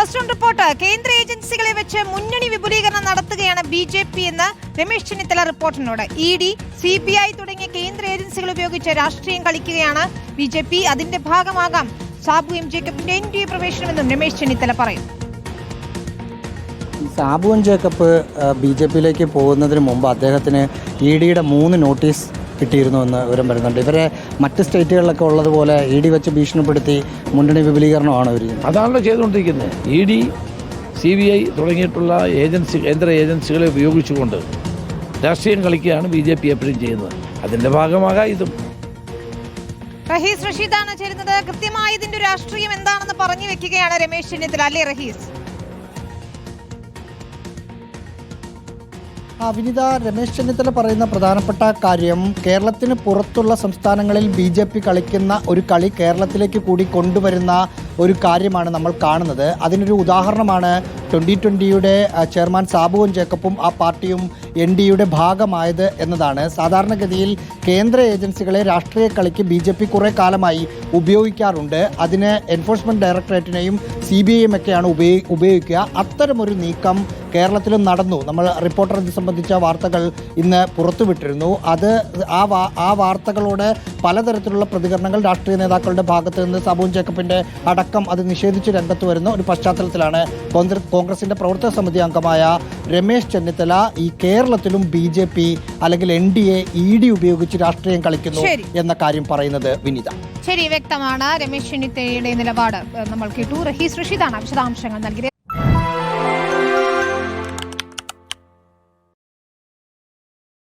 First round report. കേന്ദ്ര ഏജൻസികളെ വെച്ച് മുന്നണി വിപുലീകരണം നടത്തുകയാണ് ബി ജെ പി എന്ന് Ramesh Chennithala റിപ്പോർട്ടിനോട്. E D C B I തുടങ്ങിയ കേന്ദ്ര ഏജൻസികൾ ഉപയോഗിച്ച് രാഷ്ട്രീയം കളിക്കുകയാണ് ബി ജെ പി. അതിന്റെ ഭാഗമാകാം സാബു എം ജേക്കബിന്റെ എൻ ഡി എ പ്രവേശനമെന്നും രമേശ് ചെന്നിത്തല പറയും. Sabu M Jacob B J പിയിലേക്ക് പോകുന്നതിന് മുമ്പ് അദ്ദേഹത്തിന് ഇ ഡിയുടെ മൂന്ന് നോട്ടീസ് കിട്ടിയിരുന്നു എന്ന് വിവരം വരുന്നുണ്ട്. ഇവരെ മറ്റ് സ്റ്റേറ്റുകളിലൊക്കെ ഉള്ളതുപോലെ ഇ ഡി വെച്ച് ഭീഷണിപ്പെടുത്തി മുന്നണി വിപുലീകരണമാണ് ഇവർ ചെയ്യുന്നത്. അതാണല്ലോ ചെയ്തുകൊണ്ടിരിക്കുന്നത്. E D C B I തുടങ്ങിയിട്ടുള്ള ഏജൻസി കേന്ദ്ര ഏജൻസികളെ ഉപയോഗിച്ചുകൊണ്ട് രാഷ്ട്രീയം കളിക്കുകയാണ് ബി ജെ പി എപ്പോഴും ചെയ്യുന്നത്. അതിന്റെ ഭാഗമാകാം ഇതും. റഹീസ് റഷീദാണ് ചേരുന്നത്. കൃത്യമായി ഇതിന്റെ രാഷ്ട്രീയം എന്താണെന്ന് പറഞ്ഞു വെക്കുകയാണ് രമേശ് ചെന്നിത്തല. അല്ലേ റഹീസ്? വിനിത രമേശ് ചെന്നിത്തല പറയുന്ന പ്രധാനപ്പെട്ട കാര്യം കേരളത്തിന് പുറത്തുള്ള സംസ്ഥാനങ്ങളിൽ ബി കളിക്കുന്ന ഒരു കളി കേരളത്തിലേക്ക് കൂടി കൊണ്ടുവരുന്ന ഒരു കാര്യമാണ് നമ്മൾ കാണുന്നത്. അതിനൊരു ഉദാഹരണമാണ് ട്വന്റി ട്വന്റിയുടെ ചെയർമാൻ സാബുവും ജേക്കബും ആ പാർട്ടിയും എൻ ഡിയുടെ ഭാഗമായത് എന്നതാണ്. സാധാരണഗതിയിൽ കേന്ദ്ര ഏജൻസികളെ രാഷ്ട്രീയ കളിക്ക് ബി ജെ പി കുറേ കാലമായി ഉപയോഗിക്കാറുണ്ട്. അതിന് എൻഫോഴ്സ്മെന്റ് ഡയറക്ടറേറ്റിനെയും സി ബി ഐയും ഒക്കെയാണ് ഉപയോഗി ഉപയോഗിക്കുക. അത്തരമൊരു നീക്കം കേരളത്തിലും നടന്നു. നമ്മൾ റിപ്പോർട്ടർ ഇത് സംബന്ധിച്ച വാർത്തകൾ ഇന്ന് പുറത്തുവിട്ടിരുന്നു. അത് ആ വാ ആ വാർത്തകളോട് പലതരത്തിലുള്ള പ്രതികരണങ്ങൾ രാഷ്ട്രീയ നേതാക്കളുടെ ഭാഗത്ത് നിന്ന് സബൂൻ ജേക്കബിന്റെ അടക്കം അത് നിഷേധിച്ച് രംഗത്ത് വരുന്ന ഒരു പശ്ചാത്തലത്തിലാണ് കോൺഗ്രസിന്റെ പ്രവർത്തക സമിതി അംഗമായ രമേശ് ചെന്നിത്തല ഈ കേരളത്തിലും ബി ജെ പി അല്ലെങ്കിൽ N D A E D ഉപയോഗിച്ച് രാഷ്ട്രീയം കളിക്കുന്നു എന്ന കാര്യം പറയുന്നത് വിനിത. ശരി വ്യക്തമാണ്. രമേശ് ചെന്നിത്തലയുടെ നിലപാട്. നമ്മൾ കേട്ടു. റഹീസ് റഷീദാണ് വിശദാംശങ്ങൾ നൽകിയത്.